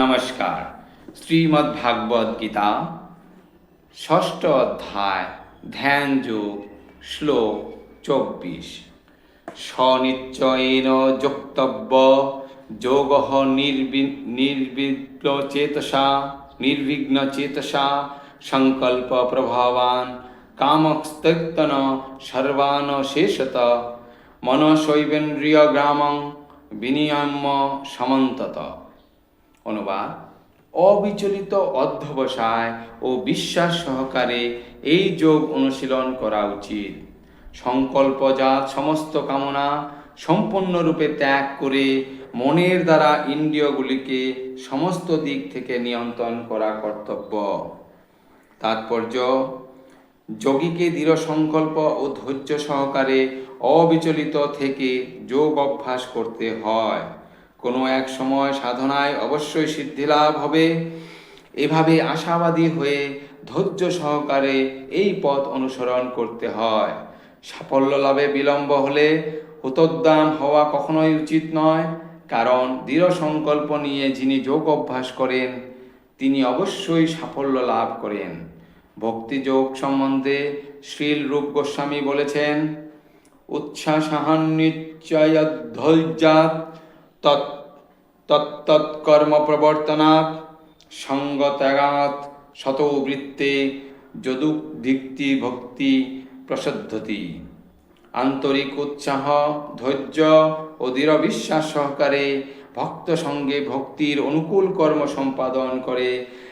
নমস্কার। শ্রীমদ্ ভাগবত গীতা, ষষ্ঠ অধ্যায় ধ্যান যোগ শ্লোক চব্বিশ। স্বনিশ্চয়েন যোক্তব্য, যোগ নির্বিঘ্ন চেতসা নির্বিঘ্ন চেতসা সংকল্প প্রভাবান কামস্তন সর্বান শেষত মনশৈবেন্দ্রিয় গ্রামং বিনিয়ম্য সমন্তত। অনুবাদ, অবিচলিত অধ্যবসায় ও বিশ্বাস সহকারে এই যোগ অনুশীলন করা উচিত। সংকল্প সংকল্পজাত সমস্ত কামনা সম্পূর্ণরূপে ত্যাগ করে মনের দ্বারা ইন্দ্রিয়গুলিকে সমস্ত দিক থেকে নিয়ন্ত্রণ করা কর্তব্য। তাৎপর্য, যোগীকে দৃঢ় সংকল্প ও ধৈর্য সহকারে অবিচলিত থেকে যোগ অভ্যাস করতে হয়। কোনো এক সময় সাধনায় অবশ্যই সিদ্ধিলাভ হবে। এভাবে আশাবাদী হয়ে ধৈর্য সহকারে এই পথ অনুসরণ করতে হয়। সাফল্য লাভে বিলম্ব হলে হুতোদ্দাম হওয়া কখনোই উচিত নয়। কারণ দৃঢ় সংকল্প নিয়ে যিনি যোগ অভ্যাস করেন, তিনি অবশ্যই সাফল্য লাভ করেন। ভক্তিযোগ সম্বন্ধে শ্রীল রূপ গোস্বামী বলেছেন উচ্ছ্বাসাহান্নিশ্চয়ধ্বজাত তৎ তত্তৎকর্ম প্রবর্তনাৎ সঙ্গত্যাগাৎ শতবৃত্তে যদুদিক্তি ভক্তি প্রসদ্ধতি। আন্তরিক উৎসাহ ধৈর্য ও দৃঢ় বিশ্বাস সহকারে ভক্ত সঙ্গে ভক্তির অনুকূল কর্ম সম্পাদন করে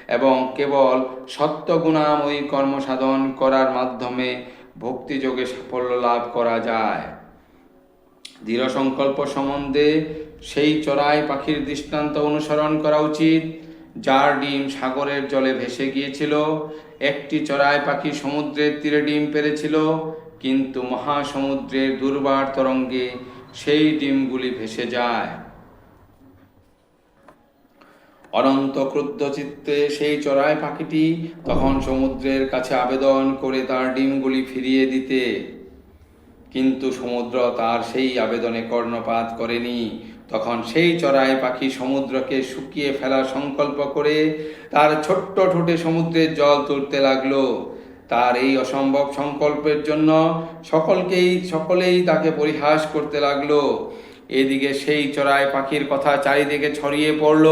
এবং কেবল সত্যগুণাময়ী কর্ম সাধন করার মাধ্যমে ভক্তিযোগে সাফল্য লাভ করা যায়। দৃঢ় সংকল্প সম্বন্ধে সেই চড়াই পাখির দৃষ্টান্ত অনুসরণ করা উচিত, যার ডিম সাগরের জলে ভেসে গিয়েছিল। একটি চড়াই পাখি সমুদ্রের তীরে ডিম পেরেছিল, কিন্তু মহাসমুদ্রের দুর্বার তরঙ্গে সেই ডিমগুলি ভেসে যায়। অনন্ত ক্রুদ্ধ চিত্তে সেই চড়াই পাখিটি তখন সমুদ্রের কাছে আবেদন করে তার ডিমগুলি ফিরিয়ে দিতে। কিন্তু সমুদ্র তার সেই আবেদনে কর্ণপাত করেনি। তখন সেই চড়াই পাখি সমুদ্রকে শুকিয়ে ফেলার সংকল্প করে তার ছোট্ট ঠোঁটে সমুদ্রের জল তুলতে লাগল। তার এই অসম্ভব সংকল্পের জন্য সকলকেই, সকলেই তাকে পরিহাস করতে লাগল। এদিকে সেই চড়াই পাখির কথা চারিদিকে ছড়িয়ে পড়ল।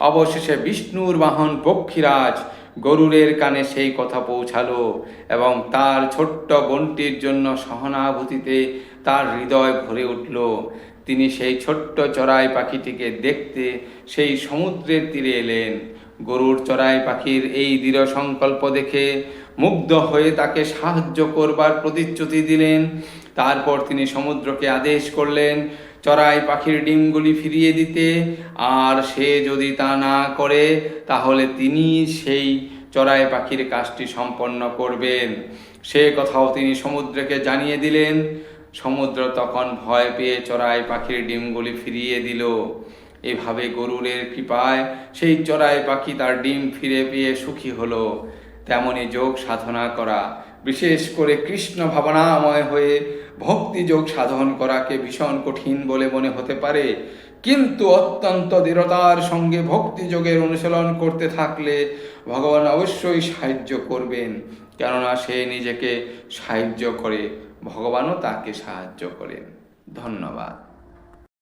অবশেষে বিষ্ণুর বাহন পক্ষীরাজ গরুরের কানে সেই কথা পৌঁছালো এবং তার ছোট্ট বনটির জন্য সহানুভূতিতে তার হৃদয় ভরে উঠল। তিনি সেই ছোট্ট চড়াই পাখিটিকে দেখতে সেই সমুদ্রের তীরে এলেন। গরুর চড়াই পাখির এই দৃঢ় সংকল্প দেখে মুগ্ধ হয়ে তাকে সাহায্য করবার প্রতিশ্রুতি দিলেন। তারপর তিনি সমুদ্রকে আদেশ করলেন, চড়াই পাখির ডিমগুলি ফিরিয়ে দিতে। আর সে যদি তা না করে, তাহলে তিনি সেই চড়াই পাখির কাজটি সম্পন্ন করবেন। সে কথাও তিনি সমুদ্রকে জানিয়ে দিলেন। সমুদ্র তখন ভয় পেয়ে চড়াই পাখির ডিমগুলি ফিরিয়ে দিল। এভাবে গরুরের কৃপায় সেই চড়াই পাখি তার ডিম ফিরে পেয়ে সুখী হলো। তেমনি যোগ সাধনা করা, বিশেষ করে কৃষ্ণ ভাবনাময় হয়ে ভক্তি যোগ সাধন করাকে ভীষণ কঠিন বলে মনে হতে পারে। কিন্তু অত্যন্ত দৃঢ়তার সঙ্গে ভক্তি যোগের অনুশীলন করতে থাকলে ভগবান অবশ্যই সাহায্য করবেন। কেননা সে নিজেকে সাহায্য করে। ভগবানও তাকে সাহায্য করেন। ধন্যবাদ।